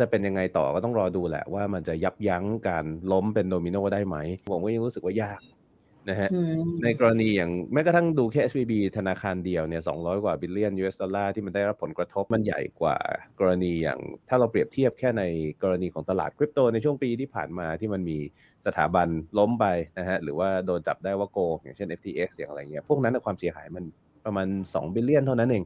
จะเป็นยังไงต่อก็ต้องรอดูแหละว่ามันจะยับยั้งการล้มเป็นโดมิโนได้ไหม ผมก็ยังรู้สึกว่ายากนะฮะอืมในกรณีอย่างแม้กระทั่งดูแค่ SVB ธนาคารเดียวเนี่ย200 กว่าบิลเลียน US ดอลลาร์ที่มันได้รับผลกระทบมันใหญ่กว่ากรณีอย่างถ้าเราเปรียบเทียบแค่ในกรณีของตลาดคริปโตในช่วงปีที่ผ่านมาที่มันมีสถาบันล้มไปนะฮะหรือว่าโดนจับได้ว่าโกงอย่างเช่น FTX อย่างอะไรเงี้ยพวกนั้นนะความเสียหายมันประมาณ2บิลเลียนเท่านั้นเอง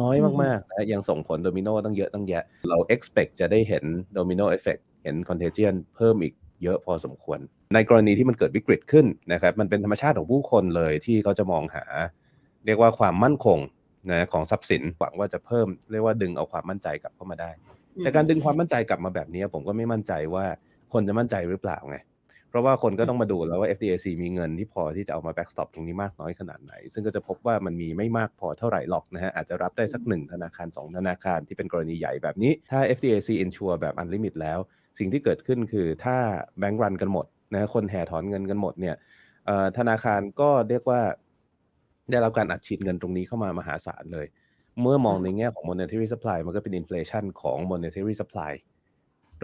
น้อยอืมมากๆนะยังส่งผลโดมิโนตั้งเยอะตั้งแยะ เรา expect จะได้เห็นโดมิโนเอฟเฟกเห็น contagion เพิ่มอีกเยอะพอสมควร ในกรณีที่มันเกิดวิกฤตขึ้นนะครับ มันเป็นธรรมชาติของผู้คนเลยที่เขาจะมองหา เรียกว่าความมั่นคงนะของทรัพย์สินหวังว่าจะเพิ่มเรียกว่าดึงเอาความมั่นใจกลับเข้ามาได้ แต่การดึงความมั่นใจกลับมาแบบนี้ ผมก็ไม่มั่นใจว่าคนจะมั่นใจหรือเปล่าไง เพราะว่าคนก็ต้องมาดูแล้วว่า FDIC มีเงินที่พอที่จะเอามา backstop ตรงนี้มากน้อยขนาดไหน ซึ่งก็จะพบว่ามันมีไม่มากพอเท่าไหร่หรอกนะฮะอาจจะรับได้สักหนึ่งธนาคาร 2 ธนาคารที่เป็นกรณีใหญ่แบบนี้ ถ้า FDIC insure แบบ unlimit แล้ว สิ่งที่เกิดขึ้นคือถ้าแบงก์รันกันหมดนะคนแห่ถอนเงินกันหมดเนี่ยเอ่อธนาคารก็เรียกว่าได้รับการอัดฉีดเงินตรงนี้เข้ามามหาศาลเลย เมื่อมองในแง่ของ monetary supply มันก็เป็น inflation ของ monetary supply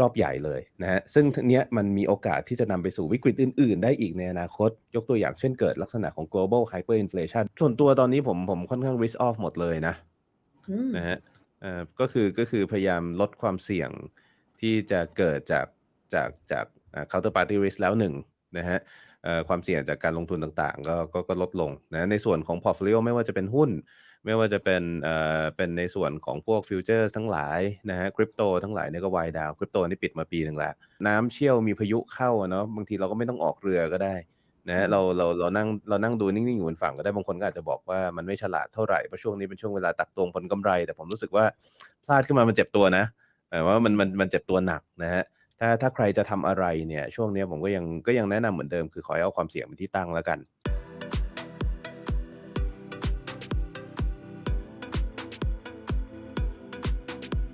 รอบใหญ่เลยนะฮะซึ่งเนี้ยมันมีโอกาสที่จะนำไปสู่วิกฤตอื่น ๆ ได้อีกในอนาคต ยกตัวอย่างเช่นเกิดลักษณะของ global hyperinflation ส่วนตัวตอนนี้ผมผมค่อนข้าง risk off หมดเลยนะอืมนะฮะเอ่อก็คือก็คือพยายามลดความเสี่ยงที่จะเกิดจากจากจากอ่า counterparty risk แล้วหนึ่งนะฮะเอ่อความเสี่ยงจากการลงทุนต่างๆ ก็ก็ก็ลดลงนะในส่วนของ portfolio ไม่ว่าจะเป็นหุ้น ไม่ว่าจะเป็นเอ่อเป็นในส่วนของพวกฟิวเจอร์ทั้งหลายนะฮะคริปโตทั้งหลายเนี่ยก็วายดาวคริปโตนี่ปิดมาปีหนึ่งแล้วน้ำเชี่ยวมีพายุเข้าอะเนาะบางทีเราก็ไม่ต้องออกเรือก็ได้นะฮะเราเราเรานั่งเรานั่งดูนิ่งๆอยู่บนฝั่งก็ได้บางคนก็อาจจะบอกว่ามันไม่ฉลาดเท่าไหร่เพราะช่วงนี้เป็นช่วงเวลาตักตวงผลกำไร แต่ผมรู้สึกว่าพลาดขึ้นมามันเจ็บตัวนะหมายว่ามันมันมันเจ็บตัวหนักนะฮะ ถ้าถ้าใครจะทำอะไรเนี่ย ช่วงเนี้ยผมก็ยังก็ยังแนะนำเหมือนเดิม คือขอให้เอาความเสี่ยงเป็นที่ตั้งแล้วกัน